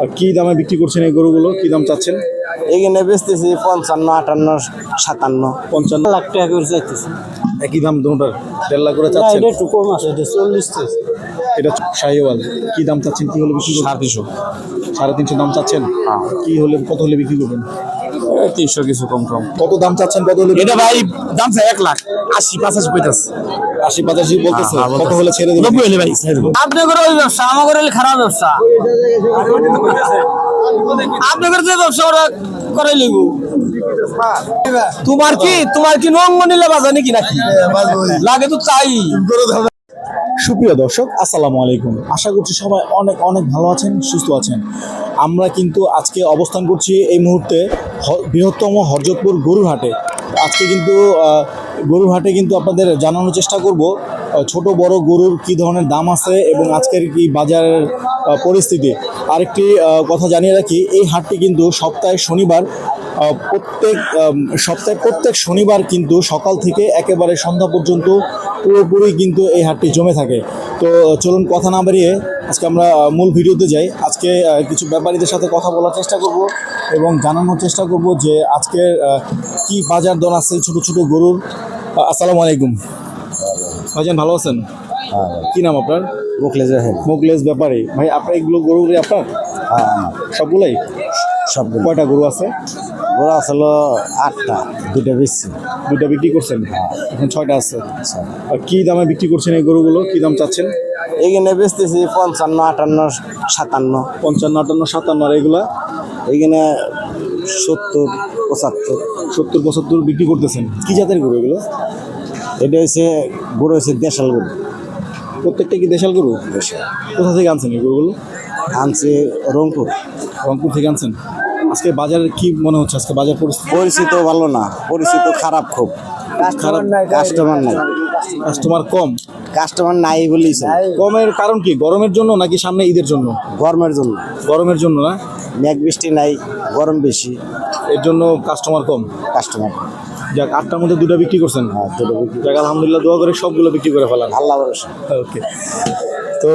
আর কি দামে বিক্রি করছেন এই গরুগুলো? কি দাম চাচ্ছেন? এখানে বেচতেছি পঞ্চান্ন আটান্ন সাতান্ন। পঞ্চান্ন। লাখ টাকা করে চাইতেছি। একই দাম দুটার? দেড় লাখ করে চাচ্ছে চাচ্ছেন এটা একটু কম আছে এটা চল্লিশ এটা শাহিওয়াল কি দাম চাচ্ছেন? কি হলে বিক্রি সাড়ে তিনশো। সাড়ে তিনশো দাম চাচ্ছেন? কি হলে কত হলে বিক্রি করবেন? তিনশো কিছু কম কম কত দাম চাচ্ছেন কত হলে এটা ভাই দাম চাই এক লাখ। আশি পঁচাশি আশি পঁচাশি বলতেছে। হ্যাঁ, হ্যাঁ, কত হলে ছেড়ে দেবেন? নব্বই হলে ভাই আপনি করে ওই ব্যবসা আমার করে খারাপ ব্যবসা। আপনি করে যে ব্যবসা ওরা করে লিগু তোমার কি তোমার কি নঙ্গ নিলে বাজা নাকি নাকি? লাগে তো চাই সুপ্রিয় দর্শক আসসালামু আলাইকুম। আশা করছি সবাই অনেক অনেক ভালো আছেন সুস্থ আছেন। আমরা কিন্তু আজকে অবস্থান করছি এই মুহূর্তে বৃহত্তম হরজতপুর গরুর হাটে আজকে কিন্তু আহ, গরুর হাটে কিন্তু আপনাদের জানানোর চেষ্টা করব ছোট বড় গরুর কি ধরনের দাম আছে এবং আজকের কি বাজারের পরিস্থিতি। আরেকটি কথা জানিয়ে রাখি এই হাটটি কিন্তু সপ্তাহে শনিবার প্রত্যেক সপ্তাহে প্রত্যেক শনিবার কিন্তু সকাল থেকে একেবারে সন্ধ্যা পর্যন্ত পুরোপুরি কিন্তু এই হাটটি জমে থাকে। তো চলুন কথা না বাড়িয়ে আজকে আমরা মূল ভিডিওতে যাই। আজকে কিছু ব্যাপারীদের সাথে কথা বলার চেষ্টা করব এবং জানানোর চেষ্টা করব যে আজকে কি বাজার দর আছে ছোট ছোট গরুর। আসসালামু আলাইকুম। ভাইজান ভালো আছেন? কি নাম আপনার? মুখলে যে মোগলেস ব্যাপারী। ভাই আপনার এগুলো গরু আপনার? সবগুলাই? সবগুলো কয়টা গরু আছে? গোড়া আসলো আটটা দুটো বেশি দুইটা বিক্রি করছেন? এখন ছয়টা আছে। আর কি দামে বিক্রি করছেন এই গরুগুলো? কি দাম চাচ্ছেন? এখানে বেচতেছি পঞ্চান্ন আটান্ন সাতান্ন। পঞ্চান্ন আটান্ন সাতান্ন আর এগুলা? এখানে সত্তর পঁচাত্তর। সত্তর পঁচাত্তর বিক্রি করতেছেন। কি জাতের গরু এগুলো? এটা হচ্ছে গরু হচ্ছে দেশাল গরু। প্রত্যেকটা কি দেশাল গরু? কোথা থেকে আনছেন এই গরুগুলো? আনছে রংপুর। রংপুর থেকে আনছেন? আজকে বাজারের কি মনে হচ্ছে? আজকে বাজার পরিস্থিতি? পরিচিত ভালো না। পরিচিত খারাপ খুব। খারাপ কাস্টমার নাই কাস্টমার কম। কাস্টমার নাই বলেই কমের কারণ কি? গরমের জন্য নাকি সামনে ঈদের জন্য? গরমের জন্য। গরমের জন্য না? মেঘ বৃষ্টি নাই গরম বেশি। এর জন্য কাস্টমার কম? কাস্টমার যাক আটটার মধ্যে দুটো বিক্রি করছেন। হ্যাঁ দুটো বিক্রি। যাক আলহামদুলিল্লাহ দোয়া করে সবগুলো বিক্রি করে ফেলান। আল্লাহ ভরসা। ওকে তো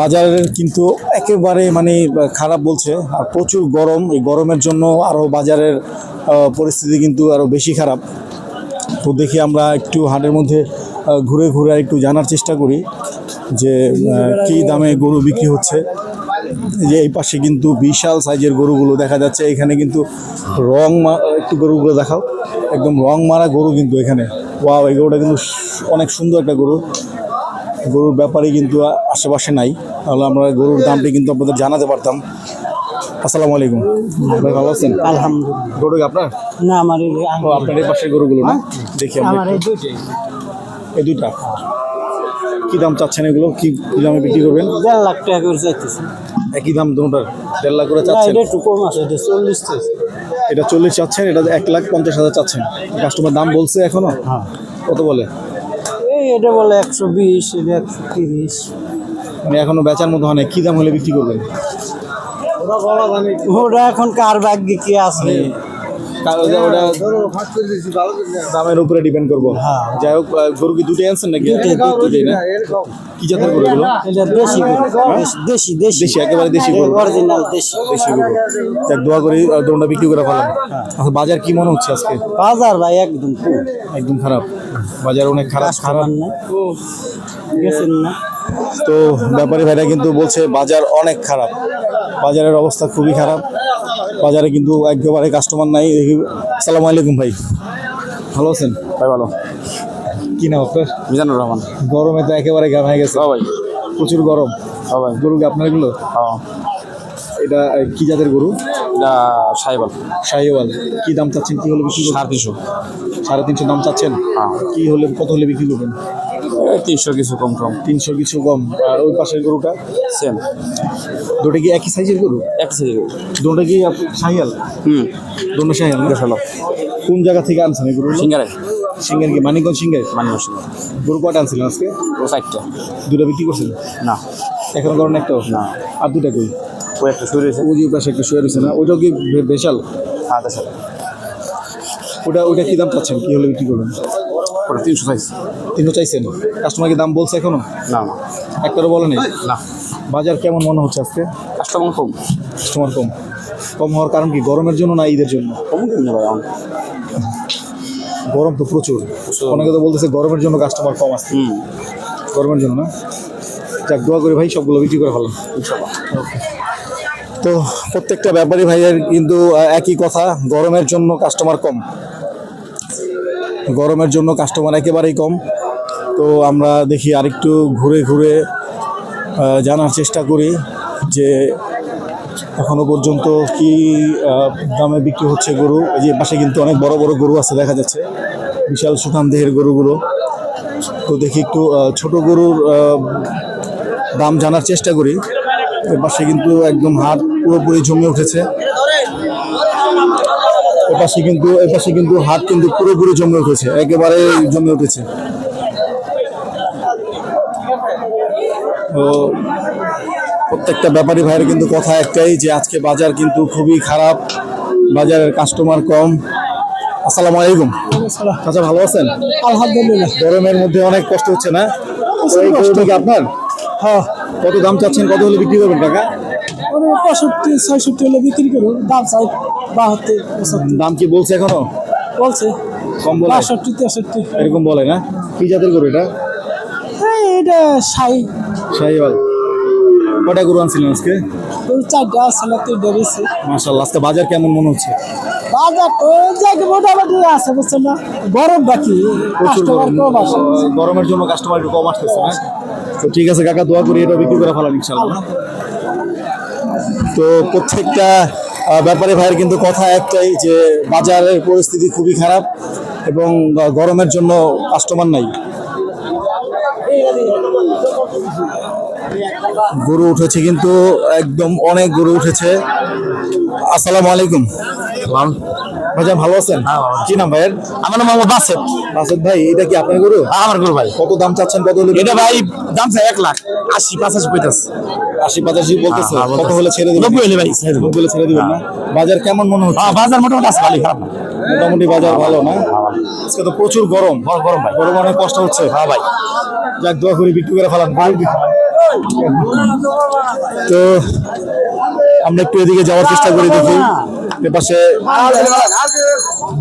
বাজারের কিন্তু একেবারে মানে খারাপ বলছে। আর প্রচুর গরম, এই গরমের জন্য আরও বাজারের পরিস্থিতি কিন্তু আরও বেশি খারাপ। তো দেখি আমরা একটু হাটের মধ্যে ঘুরে ঘুরে একটু জানার চেষ্টা করি যে কী দামে গরু বিক্রি হচ্ছে। যে এই পাশে কিন্তু বিশাল সাইজের গরুগুলো দেখা যাচ্ছে। এখানে কিন্তু রং একটু গরুগুলো দেখাও। একদম রং মারা গরু কিন্তু এখানে। ওয়াও এই গরুটা কিন্তু অনেক সুন্দর একটা গরু। গরুর ব্যাপারে কিন্তু আশেপাশে নাই। তাহলে আমরা গরুর দামটি কিন্তু আপনাদের জানাতে পারতাম। আসসালামু আলাইকুম। ভাই ভালো আছেন? আলহামদুলিল্লাহ। গরু আপনার? না আমার ও আপনার এই পাশের গরুগুলো না? দেখি আমরা এই দুইটাই। এই দুইটা। কি দাম চাচ্ছেন এগুলো? কি দামে বিক্রি করবেন? দেড় লাখ টাকা করে চাইতেছি। একই দাম দুটার? দেড় লাখ করে চাচ্ছেন? এটা একটু কম আছে এটা চল্লিশ এটা চল্লিশ চাচ্ছেন এটা এক লাখ পঞ্চাশ হাজার চাচ্ছেন। কাস্টমার দাম বলছে এখনও? হ্যাঁ। কত বলে? এটা বলে একশো বিশ এটা একশো তিরিশ। মানে এখনও বেচার মতো হয় না কি দাম হলে বিক্রি করবেন? ওটা এখন কার ভাগ্যে কি আছে? ওটা- ওটা দামের উপরে ডিপেন্ড করব। হ্যাঁ। যাই হোক গরু কি দুটোই আনছেন নাকি? দুটোই না? কি জাতের গরু এগুলো? দেশি গরু। দেশি দেশি দেশি, একেবারে দেশি গরু। অরিজিনাল দেশি। দেশি গরু। যাক দোয়া করি দোনটা বিক্রি করে ফেলাম আচ্ছা, বাজার কি মনে হচ্ছে আজকে? বাজার ভাই একদম একদম খারাপ। বাজার অনেক খারাপ খারাপ। নাই। গেছেন না। তো ব্যাপারী ভাইরা কিন্তু বলছে বাজার অনেক খারাপ। বাজারের অবস্থা খুবই খারাপ। বাজারে কিন্তু একেবারে কাস্টমার নাই। দেখি আসসালামু আলাইকুম ভাই। ভালো আছেন? ভাই ভালো। কি নাম আপনার? মিজানুর রহমান। গরমে তো একেবারে গান হয়ে গেছে। ভাই প্রচুর গরম। ভাই গরু কি আপনার এগুলো? হ্যাঁ। এটা কি জাতের গরু? এটা সাহেবাল সাহেবাল কি দাম চাচ্ছেন? কি হলে বিক্রি সাড়ে তিনশো। সাড়ে তিনশো দাম চাচ্ছেন? হ্যাঁ। কি হলে কত হলে বিক্রি করবেন? তিনশো কিছু কম কম। তিনশো কিছু কম। আর ওই পাশের গরুটা? সেম দুটো কি একই সাইজের গরু? এক সাইজ দুটো কি আপ- হুম। দুটো শাহিয়াল না? হলো কোন জায়গা থেকে আনছেন এই গরু সিঙ্গারে। সিঙ্গের কি? মানিকগঞ্জ সিঙ্গের? মানে বসে গরু কটা আনছিলেন আজকে? ও সাইডটা দুটো বিক্রি করছেন? না। এখন করেন একটা না। আর দুটা কই? ও একটা শুরু হয়েছে ওই যে পাশে একটা শুয়ে রয়েছে না? ওইটাও কি বেশাল? আছে ওটা ওইটা কি দাম চাচ্ছেন? কি হলে বিক্রি করবেন? ওটা তিনশো সাইজ তিনশো চাইছেন? কাস্টমার কি দাম বলছে এখনও? না। না একটারও বলেনি? না। বাজার কেমন মনে হচ্ছে আজকে? কাস্টমার কম। কাস্টমার কম। কম হওয়ার কারণ কি? গরমের জন্য না ঈদের জন্য? গরম তো প্রচুর। অনেকে তো বলতেছে গরমের জন্য কাস্টমার কম আসছে গরমের জন্য না? যাক দোয়া করি ভাই সবগুলো বিক্রি করে ফেলাম তো প্রত্যেকটা ব্যাপারী ভাইয়ের কিন্তু একই কথা গরমের জন্য কাস্টমার কম। গরমের জন্য কাস্টমার একেবারেই কম। তো আমরা দেখি আরেকটু ঘুরে ঘুরে জানার চেষ্টা করি যে এখনও পর্যন্ত কি দামে বিক্রি হচ্ছে গরু। এই যে পাশে কিন্তু অনেক বড় বড় গরু আছে দেখা যাচ্ছে, বিশাল সুঠাম দেহের গরুগুলো। তো দেখি একটু ছোট গরুর দাম জানার চেষ্টা করি। এর পাশে কিন্তু একদম হাট পুরোপুরি জমে উঠেছে। এপাশে কিন্তু এপাশে কিন্তু হাট কিন্তু পুরোপুরি জমে উঠেছে একেবারে জমে উঠেছে। তো প্রত্যেকটা ব্যাপারী ভাইয়ের কিন্তু কথা একটাই যে আজকে বাজার কিন্তু খুবই খারাপ বাজারের কাস্টমার কম। আসসালামু আলাইকুম। আচ্ছা ভালো আছেন? আলহামদুলিল্লাহ। গরমের মধ্যে অনেক কষ্ট হচ্ছে না? আপনার? হ্যাঁ। কত দাম চাচ্ছেন কত হলে বিক্রি করবেন টাকা মানে পঁয়ষট্টি ছয়ষট্টি হলে বিক্রি করুন দাম চাই বাহাত্তর পঁচাত্তর। দাম কি বলছে এখনও? বলছে। কম বলে। বাষট্টি তেষট্টি। এরকম বলে না? কি জাতের গরু এটা? এই এটা সাই শাহিওয়াল। কটা গরু আনছিলেন আজকে? ওই চারটা আসলে তিনটা বেশি। মাশাল্লাহ আজকে বাজার কেমন মনে হচ্ছে? বাজার তো যাকে মোটামুটি আছে বুঝছেন না? গরম বাকি কাস্টমার কম আসে। গরমের জন্য কাস্টমার একটু কম আসতেছে না? তো ঠিক আছে কাকা দোয়া করি এটা বিক্রি করে ফেলান ইনশাল্লাহ তো প্রত্যেকটা ব্যাপারে ভাইয়ের কিন্তু কথা একটাই যে বাজারের পরিস্থিতি খুবই খারাপ এবং গরমের জন্য কাস্টমার নাই। গরু উঠেছে কিন্তু একদম অনেক গরু উঠেছে। আসসালামু আলাইকুম। ভাইজান ভালো আছেন? কি নাম ভাইয়ের? আমার নাম মোহাম্মদ বাসেদ। আসাদ ভাই এটা কি আপনার গরু? আমার গরু ভাই। কত দাম চাচ্ছেন? কত এটা ভাই দাম চাই এক লাখ। আশি পঁচাশি পঁয়তাশ আশি পঁচাশি বলতেছে হ্যাঁ, হ্যাঁ, কত হলে ছেড়ে দিবেন? নব্বই হলে ভাই নব্বই হলে ছেড়ে দিবেন না? বাজার কেমন মনে হচ্ছে? হ্যাঁ বাজার মোটামুটি আছে ভালোই খারাপ না। মোটামুটি বাজার ভালো না? আজকে তো প্রচুর গরম। গরম ভাই। গরম অনেক কষ্ট হচ্ছে। হ্যাঁ ভাই। যাক দোয়া করে বিক্রি করে ফেলান তো আমরা একটু এদিকে যাওয়ার চেষ্টা করি দেখি। এপাশে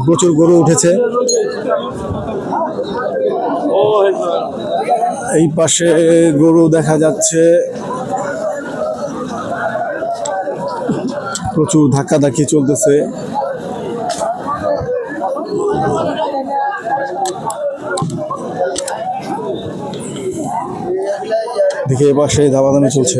প্রচুর গরু উঠেছে। এই পাশে গরু দেখা যাচ্ছে। প্রচুর ধাক্কাধাক্কি চলতেছে। দেখি এ পাশে দাবাদামি চলছে।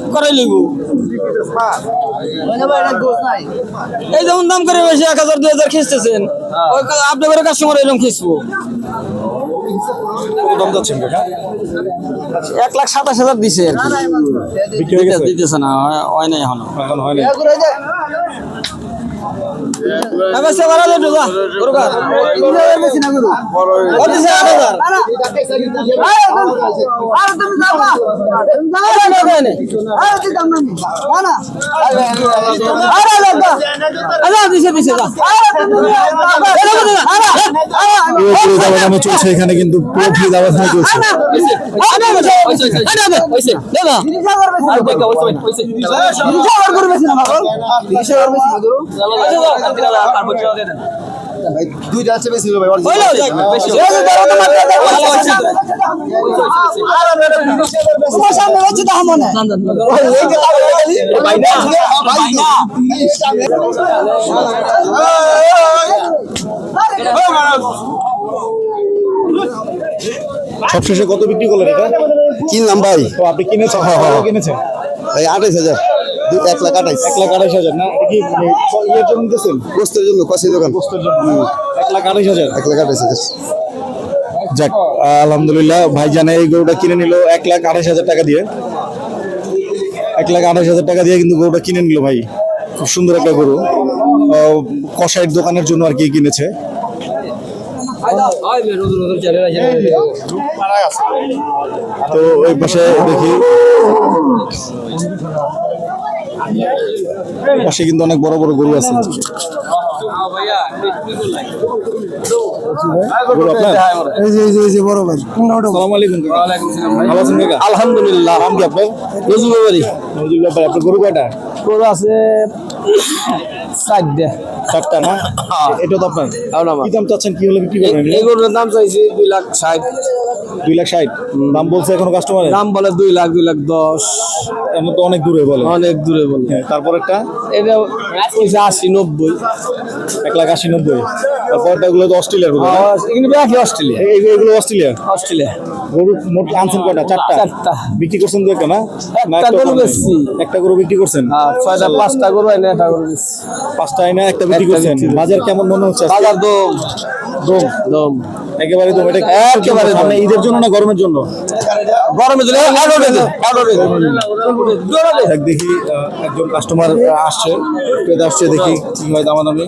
করে লিব। এই যেমন দাম করে বেশি এক হাজার দুই হাজার খিস্তেছেন ওই আপনি করে কাস্টমার এরকম খিসবো দাম যাচ্ছেন এক লাখ সাতাশ হাজার দিছে। দিতেছে না হয়- নাই এখনও। এখন হয় এবার চলছে এখানে কিন্তু পুরোপুরি আরে, আরে, আরে, হইছে, দে না। আর দেখা, হইছে, হইছে। যা, আর বলছি, দে দেন। দুইটা আছে বেশি ভাই হইল, যাক, বেশি। এই যে ধরো তোমার দাদা, ভালো হইছে তো। তোমার সামনে হচ্ছে তো হামনে। এই যে তার গালি। ভাই না, ভাই না। সবশেষে কত বিক্রি করলেন এটা কিনলাম ভাই আপনি কিনেছেন কত কিনেছেন এই আঠাইশ হাজার এক লাখ আঠাইশ। এক লাখ আড়াইশ হাজার না? কি মানে ইয়ের জন্য নিতেছেন গোস্তের জন্য কষি দোকান? পোস্টের জন্য এক লাখ আড়াইশ হাজার? এক লাখ আঠাইশ হাজার। যাক আলহামদুলিল্লাহ ভাইজান এই গরুটা কিনে নিল এক লাখ আড়াইশ হাজার টাকা দিয়ে। এক লাখ আঠাশ হাজার টাকা দিয়ে কিন্তু গরুটা কিনে নিল ভাই। খুব সুন্দর একটা গরু। আহ, কসাইয়ের দোকানের জন্য আর কি কিনেছে। তো ওই পাশে দেখি। পাশে কিন্তু অনেক বড় বড় গরু আছে। আলহামদুলিল্লাহ। আপনার? গরু কয়টা? গরু আছে চারটে। চারটা না? এটা তো আপনার। কি দাম চাচ্ছেন কি হলে বিক্রি করবেন? এই গরুর দাম চাইছি দুই লাখ ষাট। দুই লাখ ষাট। দাম বলছে এখনও কাস্টমারে দাম বলে দুই লাখ দুই লাখ দশ। এমন তো অনেক দূরে বলে। অনেক দূরে বলে। হ্যাঁ, তারপর একটা? এটা আশি নব্বই। এক লাখ আশি নব্বই। তারপরটা গুলো তো অস্ট্রেলিয়ার গরু না? এখানে অস্ট্রেলিয়া। এগুলো অস্ট্রেলিয়া অস্ট্রেলিয়া। গরু মোট আনছেন কয়টা? চারটা? চারটা। বিক্রি করছেন দু একটা না? একটা গরু? বেচছি। একটা গরু বিক্রি করছেন? আর ছয়টা পাঁচটা গরু এনে একটা গরু বেচছি। পাঁচটা আইনা একটা বিক্রি করছেন। বাজার কেমন মনে হচ্ছে বাজার দম দম দম। একেবারে দম এটা একেবারে দম। ঈদের জন্য না গরমের জন্য? গরমের জন্য। দেখ দেখি একজন কাস্টমার আসছে ক্রেতা আসছে দেখি কি হয় দামাদামি।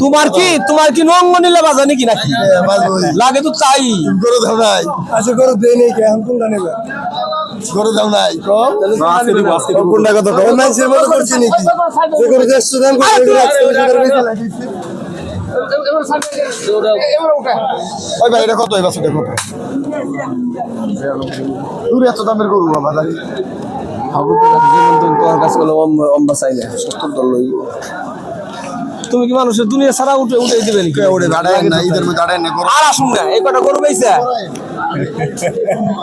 তোমার কি তোমার কি নঙ্গ নিলে বাজা নাকি নাকি লাগে তো চাই গরু দাও নাই আচ্ছা করে দেই নেই এখন কোনটা নেবে গরু। কোনটা নাকি গরু বাছুরটা কত দূরে এত দামের গরু বাবা জানি তোমার কাছে কোনো অম্বা চাই না সত্তর দল লইব। তুমি কি মানুষের দুনিয়া সারা উঠে উঠে দিবে নাকি? ওরে দাঁড়ায় না ঈদের মধ্যে দাঁড়ায় না আর আসুন না এই কটা গরু পেয়েছে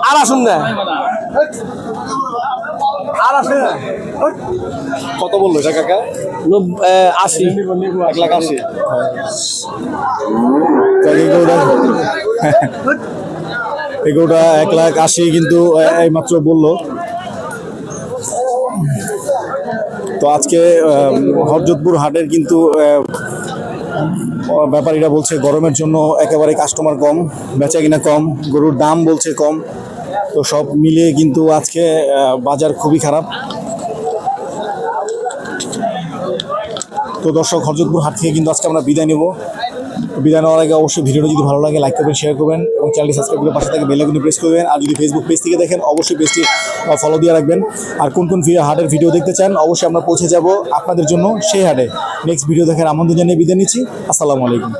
আর আসুন না। আর না। কত বলল এটা কাকা? আশি। এক লাখ আশি। এই গরুটা এক লাখ আশি কিন্তু এই মাত্র বলল। তো আজকে হরযোধপুর হাটের কিন্তু ব্যাপারীরা বলছে গরমের জন্য একেবারে কাস্টমার কম বেচা কিনা কম, গরুর দাম বলছে কম। তো সব মিলিয়ে কিন্তু আজকে বাজার খুবই খারাপ। তো দর্শক, হরজতপুর হাট থেকে কিন্তু আজকে আমরা বিদায় নেব। বিদায় নেওয়ার আগে অবশ্যই ভিডিওটা যদি ভালো লাগে লাইক করবেন শেয়ার করবেন এবং চ্যানেলটি সাবস্ক্রাইব করে পাশে থেকে বেল আইকনে প্রেস করবেন আর যদি ফেসবুক পেজ থেকে দেখেন, অবশ্যই পেজটি ফলো দিয়ে রাখবেন। আর কোন কোন হাটের ভিডিও দেখতে চান, অবশ্যই আমরা পৌঁছে যাব আপনাদের জন্য সেই হাটে নেক্সট ভিডিও দেখার আমন্ত্রণ জানিয়ে বিদায় নিচ্ছি। আসসালামু আলাইকুম।